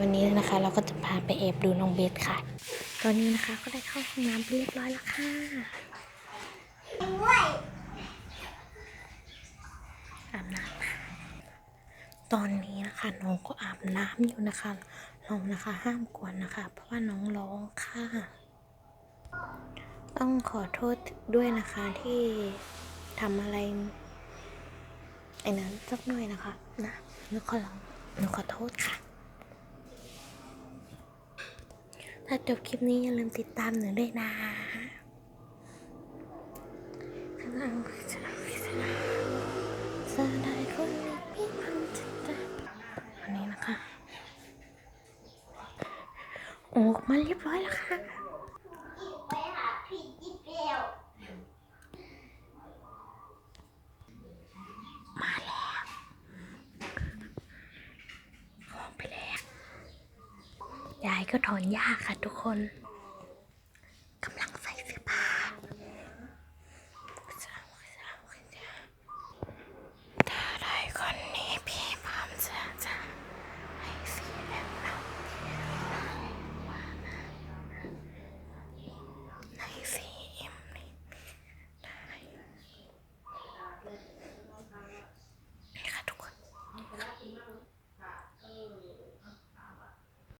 วันนี้นะคะ เราก็จะพาไปแอบดูน้องเบสค่ะ ตอนนี้นะคะก็ได้เข้าห้องน้ำไปเรียบร้อยแล้วค่ะอาบน้ำตอนนี้นะคะน้องก็อาบน้ำอยู่นะคะน้องนะคะห้ามกวนนะคะ เพราะว่าน้องร้องค่ะ ต้องขอโทษด้วยนะคะที่ทำอะไรไอ้นั้นสักหน่อยนะคะนะหนูขอลองหนูขอโทษค่ะ ถ้าจบคลิปนี้อย่าลืมติดตามหนูด้วยนะสดายคนนี้พี่มันจะได้อันนี้นะคะ ออกมาเรียบร้อยแล้วค่ะ ไปหาผีอีกแล้ว มาแล้วออ ก็ถอนยากค่ะทุกคน